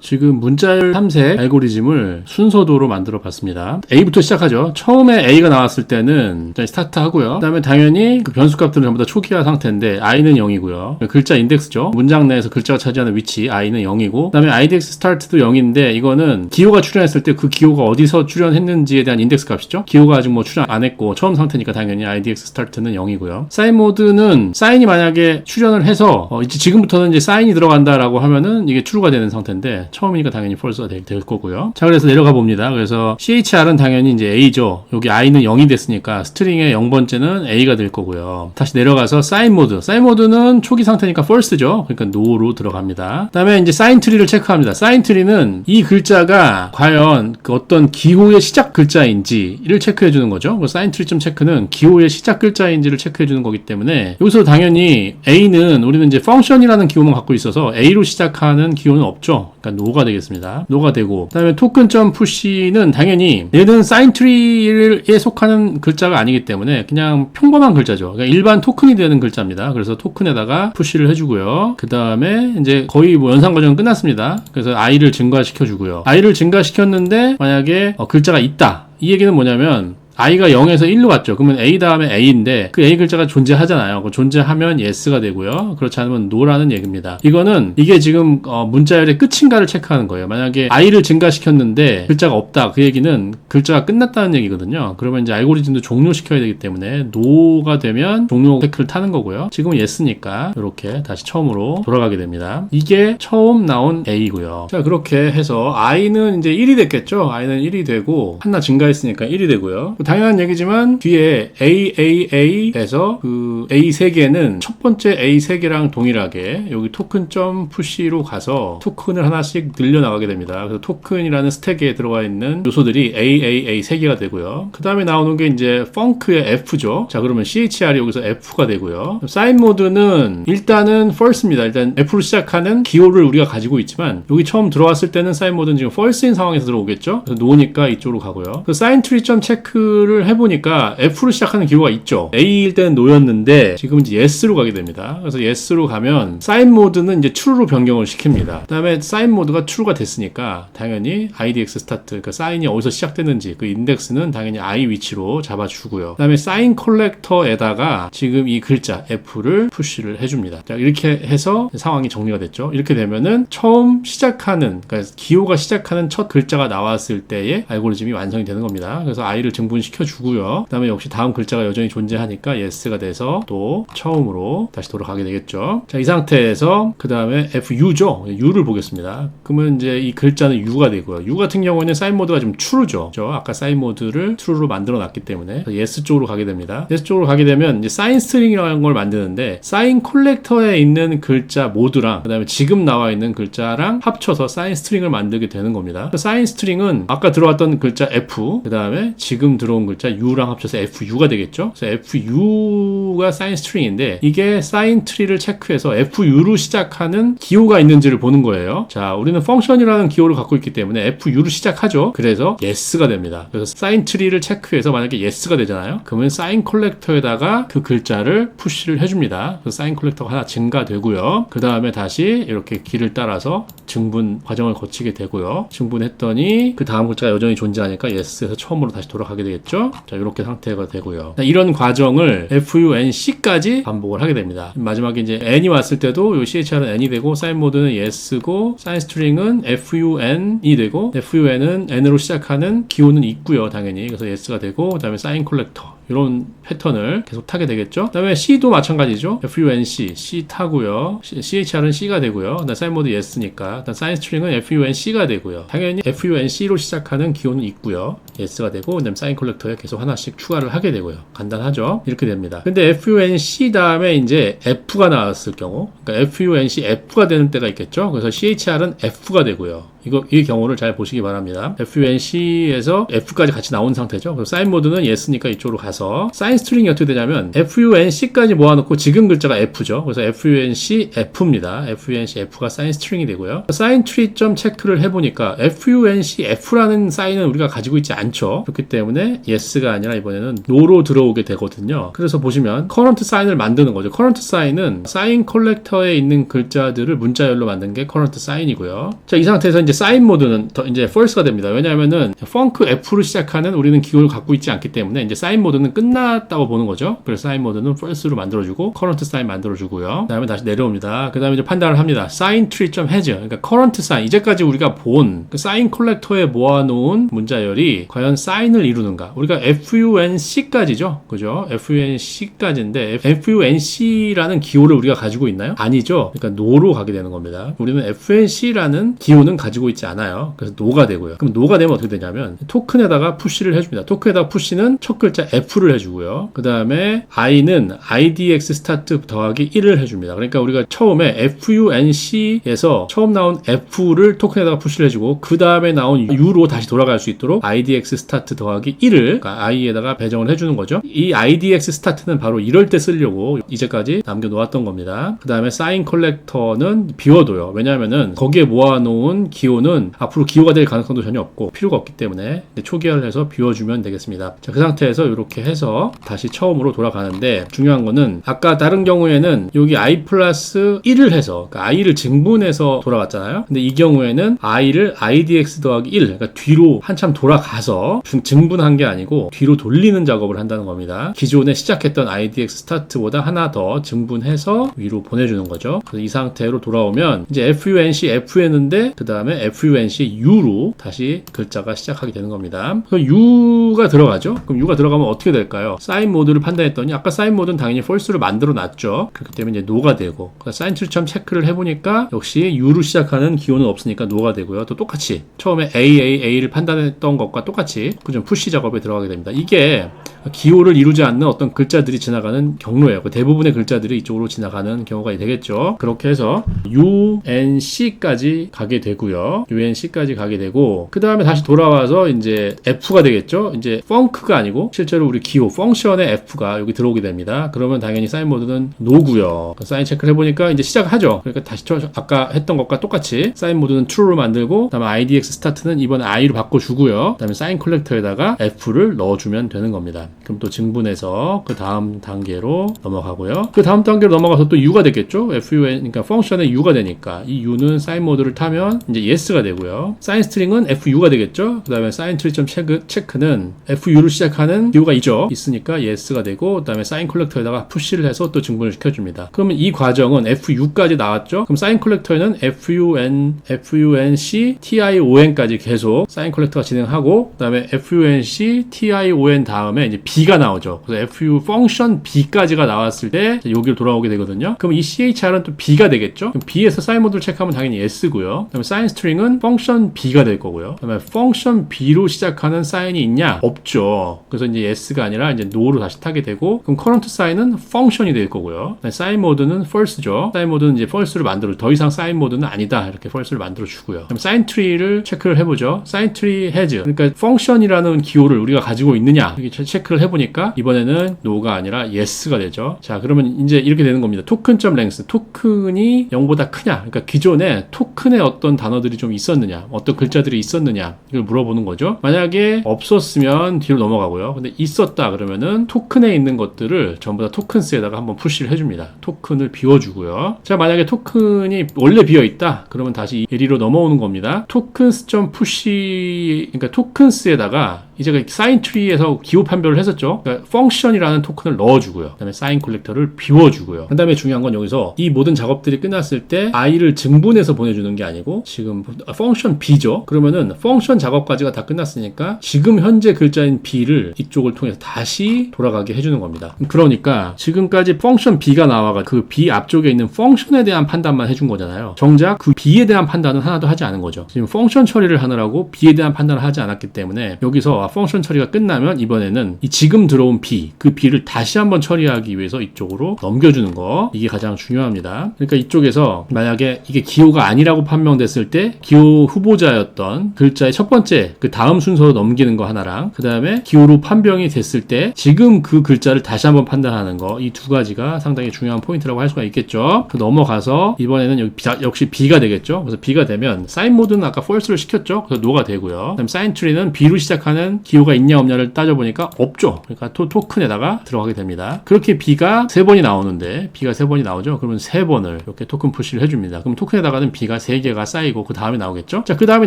지금 문자열 탐색 알고리즘을 순서도로 만들어 봤습니다. A부터 시작하죠. 처음에 A가 나왔을 때는 스타트 하고요. 그 다음에 당연히 그 변수 값들은 전부 다 초기화 상태인데 I는 0이고요. 글자 인덱스죠. 문장 내에서 글자가 차지하는 위치 I는 0이고 그 다음에 IDX 스타트도 0인데 이거는 기호가 출연했을 때 그 기호가 어디서 출연했는지에 대한 인덱스 값이죠. 기호가 아직 뭐 출연 안 했고 처음 상태니까 당연히 IDX 스타트는 0이고요. 사인 모드는 사인이 만약에 출연을 해서 어, 이제 지금부터는 이제 사인이 들어간다라고 하면은 이게 true가 되는 상태인데 처음이니까 당연히 false가 될, 될 거고요. 자 그래서 내려가 봅니다. 그래서 CHR은 당연히 이제 A죠. 여기 I는 0이 됐으니까 스트링의 0번째는 A가 될 거고요. 다시 내려가서 사인 모드. 사인 모드는 초기 상태니까 false죠. 그러니까 no로 들어갑니다. 그다음에 이제 사인 트리를 체크합니다. 사인 트리는 이 글자가 과연 그 어떤 기호의 시작 글자인지를 체크해 주는 거죠. 그 사인 트리 점 체크는 기호의 시작 글자인지를 체크해 주는 거기 때문에 여기서 당연히 A는 우리는 이제 펑션이라는 기호만 갖고 있어서 A로 시작하는 기호는 없죠. 그러니까 no가 되겠습니다. no가 되고 그다음에 토큰 점 푸시는 당연히 얘는 사인 트리에 속하는 글자가 아니기 때문에 그냥 평범한 글자죠. 그러니까 일반 토큰이 되는 글자입니다. 그래서 토큰에다가 푸시를 해주고요. 그 다음에 이제 거의 뭐 연산 과정은 끝났습니다. 그래서 i를 증가시켜 주고요. i를 증가시켰는데 만약에 어, 글자가 있다. 이 얘기는 뭐냐면 i가 0에서 1로 갔죠. 그러면 a 다음에 a인데 그 a 글자가 존재하잖아요. 그 존재하면 yes가 되고요. 그렇지 않으면 no라는 얘기입니다. 이거는 이게 지금 어, 문자열의 끝인가를 체크하는 거예요. 만약에 i를 증가시켰는데 글자가 없다. 그 얘기는 글자가 끝났다는 얘기거든요. 그러면 이제 알고리즘도 종료시켜야 되기 때문에 no가 되면 종료 체크를 타는 거고요. 지금은 yes니까 이렇게 다시 처음으로 돌아가게 됩니다. 이게 처음 나온 a고요. 자 그렇게 해서 i는 이제 1이 됐겠죠. i는 1이 되고 하나 증가했으니까 1이 되고요. 당연한 얘기지만 뒤에 AAA에서 그 A 3개는 첫 번째 A 3개랑 동일하게 여기 토큰 점 푸시로 가서 토큰을 하나씩 늘려 나가게 됩니다. 그래서 토큰이라는 스택에 들어가 있는 요소들이 AAA 3개가 되고요. 그 다음에 나오는 게 이제 펑크의 F죠. 자 그러면 CHR이 여기서 F가 되고요. 사인 모드는 일단은 false입니다. 일단 F로 시작하는 기호를 우리가 가지고 있지만 여기 처음 들어왔을 때는 사인 모드는 지금 false인 상황에서 들어오겠죠. 그래서 노니까 이쪽으로 가고요. 그 사인 트리 점 체크 를 해보니까 F로 시작하는 기호가 있죠. A일 때는 노였는데 지금 이제 S로 가게 됩니다. 그래서 S로 가면 사인 모드는 이제 true로 변경을 시킵니다. 그다음에 사인 모드가 true가 됐으니까 당연히 IDX 스타트 그러니까 사인이 어디서 시작됐는지 그 인덱스는 당연히 I 위치로 잡아주고요. 그다음에 사인 컬렉터에다가 지금 이 글자 F를 푸시를 해줍니다. 자 이렇게 해서 상황이 정리가 됐죠. 이렇게 되면은 처음 시작하는 그러니까 기호가 시작하는 첫 글자가 나왔을 때의 알고리즘이 완성이 되는 겁니다. 그래서 I를 증분 시켜 주고요. 그 다음에 역시 다음 글자가 여전히 존재하니까 yes가 돼서 또 처음으로 다시 돌아가게 되겠죠. 자, 이 상태에서 그 다음에 FU죠. U를 보겠습니다. 그러면 이제 이 글자는 U가 되고요. U 같은 경우에는 사인 모드가 좀 true죠. 그죠? 아까 사인 모드를 true로 만들어 놨기 때문에 yes 쪽으로 가게 됩니다. yes 쪽으로 가게 되면 이제 사인 스트링이라는 걸 만드는데 사인 콜렉터에 있는 글자 모두랑 그 다음에 지금 나와 있는 글자랑 합쳐서 사인 스트링을 만들게 되는 겁니다. 사인 스트링은 아까 들어왔던 글자 F 그 다음에 지금 들어 온 글자 U랑 합쳐서 FU가 되겠죠. 그래서 FU가 사인 스트링인데 이게 사인 트리를 체크해서 FU로 시작하는 기호가 있는지를 보는 거예요. 자, 우리는 펑션이라는 기호를 갖고 있기 때문에 FU로 시작하죠. 그래서 yes가 됩니다. 그래서 사인 트리를 체크해서 만약에 yes가 되잖아요. 그러면 사인 컬렉터에다가 그 글자를 푸시를 해줍니다. 그래서 사인 컬렉터가 하나 증가되고요. 그 다음에 다시 이렇게 길을 따라서 증분 과정을 거치게 되고요. 증분했더니 그 다음 글자가 여전히 존재하니까 yes에서 처음으로 다시 돌아가게 되겠죠. 자, 이렇게 상태가 되고요. 자, 이런 과정을 FUNC까지 반복을 하게 됩니다. 마지막에 이제 N이 왔을 때도 요 CHR은 N이 되고 사인 모드는 S고 사인 스트링은 FUN이 되고 FUN은 N으로 시작하는 기호는 있고요. 당연히. 그래서 S가 되고 그다음에 사인 콜렉터 이런 패턴을 계속 타게 되겠죠. 그 다음에 C도 마찬가지죠. FUNC C 타고요. CHR은 C가 되고요. 그다음 사인 모드 S니까 그다음 사인 스트링은 FUNC가 되고요. 당연히 FUNC로 시작하는 기호는 있고요. S가 되고 그다음 사인 컬렉터에 계속 하나씩 추가를 하게 되고요. 간단하죠? 이렇게 됩니다. 근데 FUNC 다음에 이제 F가 나왔을 경우 그러니까 FUNC F가 되는 때가 있겠죠. 그래서 CHR은 F가 되고요. 이거 이 경우를 잘 보시기 바랍니다. FUNC에서 F까지 같이 나온 상태죠. 그래서 사인 모드는 S니까 이쪽으로 가서 돌아가서 사인 스트링이 어떻게 되냐면 func까지 모아놓고 지금 글자가 f죠. 그래서 func f입니다. func f가 사인 스트링이 되고요. 사인 트리 점 체크를 해보니까 func f라는 사인은 우리가 가지고 있지 않죠. 그렇기 때문에 yes가 아니라 이번에는 no로 들어오게 되거든요. 그래서 보시면 current 사인을 만드는 거죠. current 사인은 사인 컬렉터에 있는 글자들을 문자열로 만든 게 current 사인이고요. 자, 이 상태에서 이제 사인 모드는 더 이제 false가 됩니다. 왜냐하면은 funk f로 시작하는 우리는 기호를 갖고 있지 않기 때문에 이제 사인 모드는 끝났다고 보는 거죠. 그래서 사인 모드는 false로 만들어주고 current 사인 만들어주고요. 그 다음에 다시 내려옵니다. 그 다음에 이제 판단을 합니다. 트리 점 has 그러니까 current 사인 이제까지 우리가 본그 사인 컬렉터에 모아놓은 문자열이 과연 사인을 이루는가? 우리가 func까지죠, 그죠? func까지인데 func라는 기호를 우리가 가지고 있나요? 아니죠. 그러니까 no로 가게 되는 겁니다. 우리는 func라는 기호는 가지고 있지 않아요. 그래서 no가 되고요. 그럼 no가 되면 어떻게 되냐면 토큰에다가 푸시를 해줍니다. 토큰에다가 푸시는 첫 글자 f를 해주고요. 그 다음에 i는 idx 스타트 더하기 1을 해줍니다. 그러니까 우리가 처음에 func에서 처음 나온 f를 토큰에다가 푸시를 해주고 그 다음에 나온 u로 다시 돌아갈 수 있도록 idx 스타트 더하기 1을 그러니까 i에다가 배정을 해주는 거죠. 이 idx 스타트는 바로 이럴 때 쓰려고 이제까지 남겨놓았던 겁니다. 그 다음에 사인 컬렉터는 비워둬요. 왜냐하면은 거기에 모아놓은 기호는 앞으로 기호가 될 가능성도 전혀 없고 필요가 없기 때문에 초기화를 해서 비워주면 되겠습니다. 자, 그 상태에서 이렇게 해서 다시 처음으로 돌아가는데 중요한 거는 아까 다른 경우에는 여기 i 플러스 1을 해서 그러니까 i를 증분해서 돌아갔잖아요. 근데 이 경우에는 i를 idx 더하기 1 그러니까 뒤로 한참 돌아가서 중- 증분한 게 아니고 뒤로 돌리는 작업을 한다는 겁니다. 기존에 시작했던 idx 스타트보다 하나 더 증분해서 위로 보내주는 거죠. 그래서 이 상태로 돌아오면 이제 func f였는데 그 다음에 func u로 다시 글자가 시작하게 되는 겁니다. 그럼 u가 들어가죠. 그럼 u가 들어가면 어떻게 될까요? 사인 모드를 판단했더니 아까 사인 모드는 당연히 false를 만들어 놨죠. 그렇기 때문에 이제 no가 되고 사인 트리점 체크를 해보니까 역시 u로 시작하는 기호는 없으니까 no가 되고요. 또 똑같이 처음에 a a a를 판단했던 것과 똑같이 그좀 푸시 작업에 들어가게 됩니다. 이게 기호를 이루지 않는 어떤 글자들이 지나가는 경로예요. 그 대부분의 글자들이 이쪽으로 지나가는 경우가 되겠죠. 그렇게 해서 UNC까지 가게 되고요. UNC까지 가게 되고 그 다음에 다시 돌아와서 이제 F가 되겠죠. 이제 펑크가 아니고 실제로 우리 기호 펑션의 F가 여기 들어오게 됩니다. 그러면 당연히 사인 모드는 노고요. 사인 체크를 해보니까 이제 시작하죠. 그러니까 다시 저 아까 했던 것과 똑같이 사인 모드는 true로 만들고 그다음에 IDX 스타트는 이번 I로 바꿔주고요. 그다음에 사인 컬렉터에다가 F를 넣어주면 되는 겁니다. 그럼 또 증분해서 그 다음 단계로 넘어가고요. 그 다음 단계로 넘어가서 또 U가 되겠죠. FUN 그러니까 펑션의 U가 되니까 이 U는 사인 모드를 타면 이제 yes가 되고요. 사인 스트링은 FU가 되겠죠. 그다음에 사인 트리점 체크 체크는 FU로 시작하는 기호가 있죠. 있으니까 yes가 되고 그다음에 사인 컬렉터에다가 푸시를 해서 또 증분을 시켜줍니다. 그러면 이 과정은 FU까지 나왔죠. 그럼 사인 컬렉터에는 FUN, FUNC, TION까지 계속 사인 컬렉터가 진행하고 그다음에 FUNC, TION 다음에 이제 B가 나오죠. 그래서 FU 펑션 B까지가 나왔을 때 여기로 돌아오게 되거든요. 그럼 이 CHR은 또 B가 되겠죠. 그럼 B에서 사인 모드를 체크하면 당연히 S고요. 그다음에 사인 스트링은 펑션 B가 될 거고요. 그다음에 펑션 B로 시작하는 사인이 있냐? 없죠. 그래서 이제 S가 아니라 이제 No로 다시 타게 되고 그럼 커런트 사인은 펑션이 될 거고요. 사인 모드는 false죠. 사인 모드는 이제 false를 만들어 더 이상 사인 모드는 아니다. 이렇게 false를 만들어 주고요. 그럼 사인 트리를 체크를 해보죠. 사인 트리 has 그러니까 펑션이라는 기호를 우리가 가지고 있느냐 이렇게 체크를 해보니까 이번에는 no가 아니라 yes가 되죠. 자 그러면 이제 이렇게 되는 겁니다. 토큰점 랭스 토큰이 0보다 크냐? 그러니까 기존에 토큰에 어떤 단어들이 좀 있었느냐, 어떤 글자들이 있었느냐 이걸 물어보는 거죠. 만약에 없었으면 뒤로 넘어가고요. 근데 있었 다 그러면은 토큰에 있는 것들을 전부 다 토큰스에다가 한번 푸시를 해줍니다. 토큰을 비워주고요. 자 만약에 토큰이 원래 비어 있다 그러면 다시 예리로 넘어오는 겁니다. 토큰스 점 푸시 그러니까 토큰스에다가 이제 그 사인 트리에서 기호 판별을 했었죠. 그러니까 펑션이라는 토큰을 넣어주고요. 그다음에 사인 콜렉터를 비워주고요. 그다음에 중요한 건 여기서 이 모든 작업들이 끝났을 때 i를 증분해서 보내주는 게 아니고 지금 펑션 b죠. 그러면은 펑션 작업까지가 다 끝났으니까 지금 현재 글자인 b를 이쪽을 통해서 다시 돌아가게 해주는 겁니다. 그러니까 지금까지 펑션 b가 나와가 그 b 앞쪽에 있는 펑션에 대한 판단만 해준 거잖아요. 정작 그 b에 대한 판단은 하나도 하지 않은 거죠. 지금 펑션 처리를 하느라고 b에 대한 판단을 하지 않았기 때문에 여기서 펑션 처리가 끝나면 이번에는 이 지금 들어온 B, 그 B를 다시 한번 처리하기 위해서 이쪽으로 넘겨주는 거 이게 가장 중요합니다. 그러니까 이쪽에서 만약에 이게 기호가 아니라고 판명됐을 때 기호 후보자였던 글자의 첫 번째 그 다음 순서로 넘기는 거 하나랑 그 다음에 기호로 판명이 됐을 때 지금 그 글자를 다시 한번 판단하는 거 이 두 가지가 상당히 중요한 포인트라고 할 수가 있겠죠. 그 넘어가서 이번에는 여기 비- 역시 B가 되겠죠. 그래서 B가 되면 사인 모드는 아까 false를 시켰죠. 그래서 노가 되고요. 그다음 사인 트리는 B로 시작하는 기호가 있냐 없냐를 따져보니까 없죠. 그러니까 토, 토큰에다가 들어가게 됩니다. 그렇게 B가 세 번이 나오는데 B가 세 번이 나오죠. 그러면 세 번을 이렇게 토큰 푸시를 해줍니다. 그럼 토큰에다가는 B가 세 개가 쌓이고 그 다음에 나오겠죠. 자, 그 다음에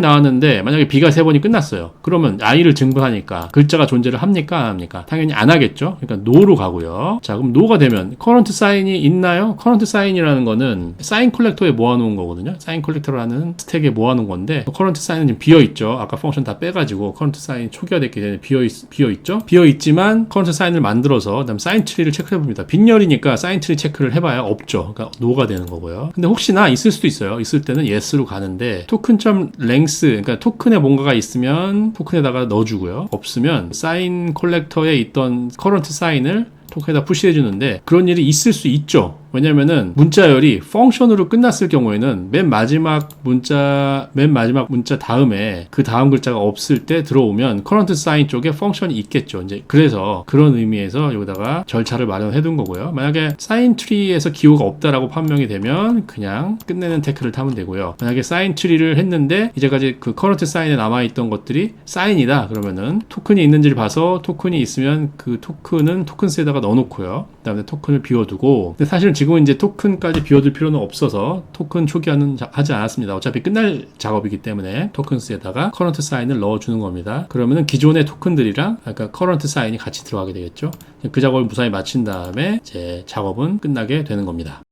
나왔는데 만약에 B가 세 번이 끝났어요. 그러면 I를 증부하니까 글자가 존재를 합니까 안 합니까? 당연히 안 하겠죠. 그러니까 노로 가고요. 자, 그럼 노가 되면 커런트 사인이 있나요? 커런트 사인이라는 거는 사인 콜렉터에 모아놓은 거거든요. 사인 콜렉터라는 스택에 모아놓은 건데 커런트 사인은 지금 비어 있죠. 아까 펑션 다 빼가지고 커런트 사인 초기화됐기 때문에 비어 있, 비어 있죠. 비어 있지만 커런트 사인을 만들어서 그다음 사인 트리를 체크해 봅니다. 빈열이니까 사인 트리 체크를 해봐야 없죠. 그러니까 노가 되는 거고요. 근데 혹시나 있을 수도 있어요. 있을 때는 yes로 가는데 토큰.점 랭스 그러니까 토큰에 뭔가가 있으면 토큰에다가 넣어주고요. 없으면 사인 콜렉터에 있던 커런트 사인을 토큰에다 푸시해 주는데 그런 일이 있을 수 있죠. 왜냐면은 문자열이 펑션으로 끝났을 경우에는 맨 마지막 문자 맨 마지막 문자 다음에 그 다음 글자가 없을 때 들어오면 커런트 사인 쪽에 펑션이 있겠죠. 이제 그래서 그런 의미에서 여기다가 절차를 마련해 둔 거고요. 만약에 사인 트리에서 기호가 없다라고 판명이 되면 그냥 끝내는 태클을 타면 되고요. 만약에 사인 트리를 했는데 이제까지 그 커런트 사인에 남아 있던 것들이 사인이다 그러면은 토큰이 있는지를 봐서 토큰이 있으면 그 토큰은 토큰스에다가 넣어 놓고요. 그다음에 토큰을 비워 두고 근데 사실은 지금 은 이제 토큰까지 비워둘 필요는 없어서 토큰 초기화는 자- 하지 않았습니다. 어차피 끝날 작업이기 때문에 토큰스에다가 커런트 사인을 넣어주는 겁니다. 그러면은 기존의 토큰들이랑 아까 커런트 사인이 같이 들어가게 되겠죠. 그 작업을 무사히 마친 다음에 이제 작업은 끝나게 되는 겁니다.